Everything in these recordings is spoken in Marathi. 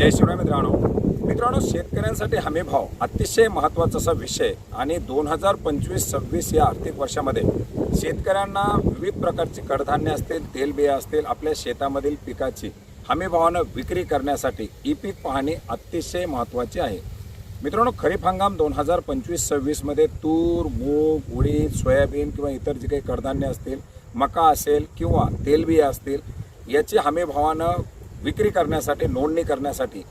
जय शिवराय मित्रांनो. मित्रांनो शेतकऱ्यांसाठी हमी भाव अतिशय महत्त्वाचा असा विषय आणि दोन हजार पंचवीस सव्वीस या आर्थिक वर्षामध्ये शेतकऱ्यांना विविध प्रकारची कडधान्य असतील तेलबिया असतील आपल्या शेतामधील पिकाची हमी भावानं विक्री करण्यासाठी ई पीक पाहणी अतिशय महत्त्वाची आहे. मित्रांनो खरीप हंगाम दोन हजार पंचवीस सव्वीसमध्ये तूर मूग उडीद सोयाबीन किंवा इतर जे काही कडधान्य असतील मका असेल किंवा तेलबिया असतील याची हमी भावानं विक्री करण्यासाठी नोंदणी करण्यासाठी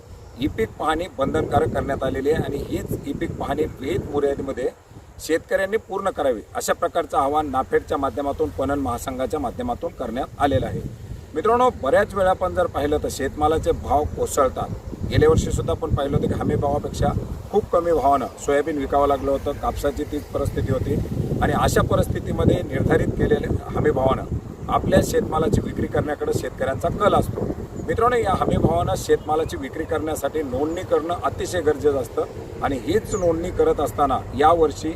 ई पीक पाहणी बंधनकारक करण्यात आलेली आहे आणि हीच ई पीक पाहणी विहित मुर्यादेमध्ये शेतकऱ्यांनी पूर्ण करावी अशा प्रकारचं आव्हान नाफेडच्या माध्यमातून पणन महासंघाच्या माध्यमातून करण्यात आलेलं आहे. मित्रांनो बऱ्याच वेळा आपण जर पाहिलं तर शेतमालाचे भाव कोसळतात. गेल्या वर्षीसुद्धा आपण पाहिलं होतं की हमी भावापेक्षा खूप कमी भावानं सोयाबीन विकावं लागलं होतं कापसाची तीच परिस्थिती होती आणि अशा परिस्थितीमध्ये निर्धारित केलेल्या हमी भावानं आपल्या शेतमालाची विक्री करण्याकडे शेतकऱ्यांचा कल असतो. मित्रांनो या हमी भावानं शेतमालाची विक्री करण्यासाठी नोंदणी करणं अतिशय गरजेचं असतं. आणि हीच नोंदणी करत असताना यावर्षी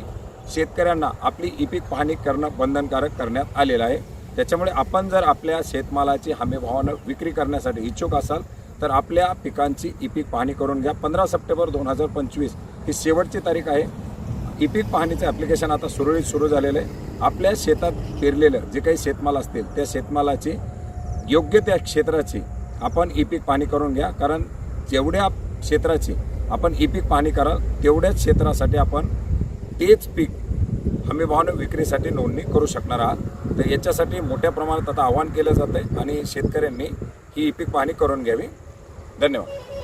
शेतकऱ्यांना आपली ई पीक पाहणी करणं बंधनकारक करण्यात आलेलं आहे. त्याच्यामुळे आपण जर आपल्या शेतमालाची हमी भावानं विक्री करण्यासाठी इच्छुक असाल तर आपल्या पिकांची ई पीक पाहणी करून घ्या. पंधरा सप्टेंबर दोन हजार पंचवीस ही शेवटची तारीख आहे. ई पीक पाहणीचं ॲप्लिकेशन आता सुरळीत सुरू झालेलं आहे. आपल्या शेतात पेरलेलं जे काही शेतमाल असतील त्या शेतमालाची योग्य त्या क्षेत्राची आपण ई पीक पाहणी करून घ्या कारण जेवढ्या क्षेत्राची आपण ई पीक पाहणी कराल तेवढ्याच क्षेत्रासाठी आपण तेच पीक हमी विक्रीसाठी नोंदणी करू शकणार आहात. तर याच्यासाठी मोठ्या प्रमाणात आता आवाहन केलं जातं आहे आणि शेतकऱ्यांनी ही ई पीक पाहणी करून घ्यावी. धन्यवाद.